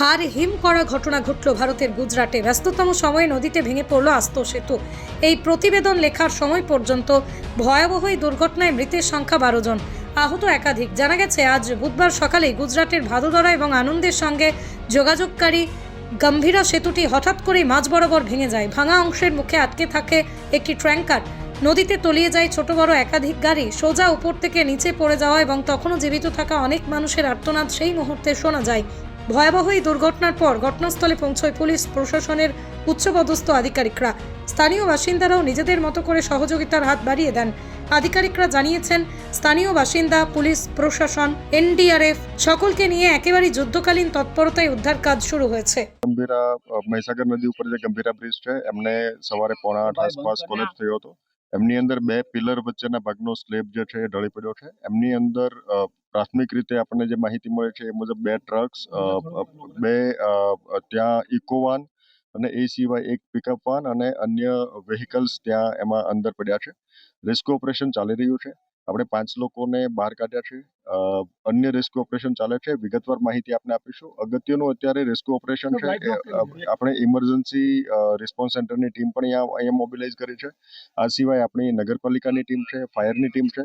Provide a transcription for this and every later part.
হার হিম করা ঘটনা ঘটল ভারতের গুজরাটে। ব্যস্ততম সময়ে নদীতে ভেঙে পড়ল আস্ত সেতু। এই প্রতিবেদন লেখার সময় পর্যন্ত ভয়াবহ এই দুর্ঘটনায় মৃতের সংখ্যা বারো জন। আহত একাধিক। জানা গেছে, আজ বুধবার সকালে গুজরাটের ভাদোদরা এবং আনন্দের সঙ্গে যোগাযোগকারী গম্ভীরা সেতুটি হঠাৎ করেই মাঝ বরাবর ভেঙে যায়। ভাঙা অংশের মুখে আটকে থাকে একটি ট্র্যাঙ্কার। নদীতে তলিয়ে যায় ছোট বড় একাধিক গাড়ি। সোজা উপর থেকে নিচে পড়ে যাওয়া এবং তখনও জীবিত থাকা অনেক মানুষের আর্তনাদ সেই মুহূর্তে শোনা যায়। ভয়াবহ এই দুর্ঘটনার পর ঘটনাস্থলে পৌঁছয় পুলিশ প্রশাসনের উচ্চপদস্থ আধিকারিকরা স্থানীয় বাসিন্দারাও নিজেদের মতো করে সহযোগিতার হাত বাড়িয়ে দেন আধিকারিকরা জানিয়েছেন স্থানীয় বাসিন্দা পুলিশ প্রশাসন এনডিআরএফ সকলকে নিয়ে একেবারেই যুদ্ধকালীন তৎপরতায় উদ্ধার কাজ শুরু হয়েছে ગંભીરા અ, મહીસાગર નદી ઉપર જે ગંભીરા બ્રિજ છે એમને સવારે પોણા આઠ આસપાસ કોલેજ થયો હતો એમની અંદર બે પિલર વચ્ચેના ભાગનો સ્લેબ જે છે એ ઢળી પડ્યો છે એમની અંદર અ, પ્રાથમિક રીતે આપણને જે માહિતી મળે છે એ મુજબ બે ટ્રક્સ બે ત્યાં ઇકોવાન અને એ સિવાય એક પિકઅપ વાન અને અન્ય વેહિકલ્સ ત્યાં એમાં અંદર પડ્યા છે. રેસ્ક્યુ ઓપરેશન ચાલી રહ્યું છે. આપણે પાંચ લોકોને બહાર કાઢ્યા છે. અન્ય રેસ્ક્યુ ઓપરેશન ચાલે છે. વિગતવાર માહિતી આપને આપીશું. અગત્યનું અત્યારે રેસ્ક્યુ ઓપરેશન છે આપણે ઇમરજન્સી રિસ્પોન્સ સેન્ટરની ટીમ પણ અહીંયા અહીંયા મોબિલાઇઝ કરી છે. આ સિવાય આપણી નગરપાલિકાની ટીમ છે ફાયરની ટીમ છે.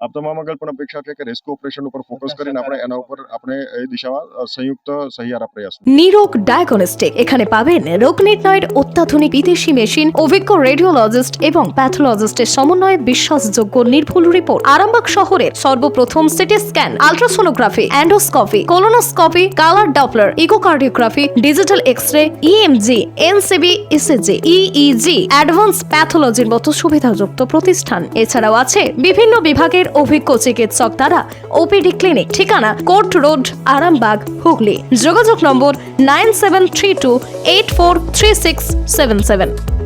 આપ તમામ આગળ પણ અપેક્ષા છે કે રેસ્ક્યુ ઓપરેશન ઉપર ફોકસ કરીને આપણે એના ઉપર આપણે એ દિશામાં અ, સંયુક્ત સહિયારા પ્રયાસ নিরোগ ডায়াগনস্টিক এখানে পাবেন রোগ নির্ণয়ের অত্যাধুনিক বিদেশি মেশিন অভিজ্ঞ রেডিওলজিস্ট এবং প্যাথোলজিস্টের সমন্বয়ে বিশ্বাসযোগ্য নির্ভুল রিপোর্ট আরামবাগ শহরের সর্বপ্রথম CT scan ultrasonography endoscopy colonoscopy colour Doppler echocardiography digital X ray EMG NCB ECG EEG advance প্যাথোলজির মতো সুবিধাযুক্ত প্রতিষ্ঠান এছাড়াও আছে বিভিন্ন বিভাগের অভিজ্ঞ চিকিৎসক দ্বারা ওপিডি ক্লিনিক ঠিকানা কোর্ট রোড, আরামবাগ, হুগলি। যোগাযোগ নম্বর nine seven three two eight four three six seven seven.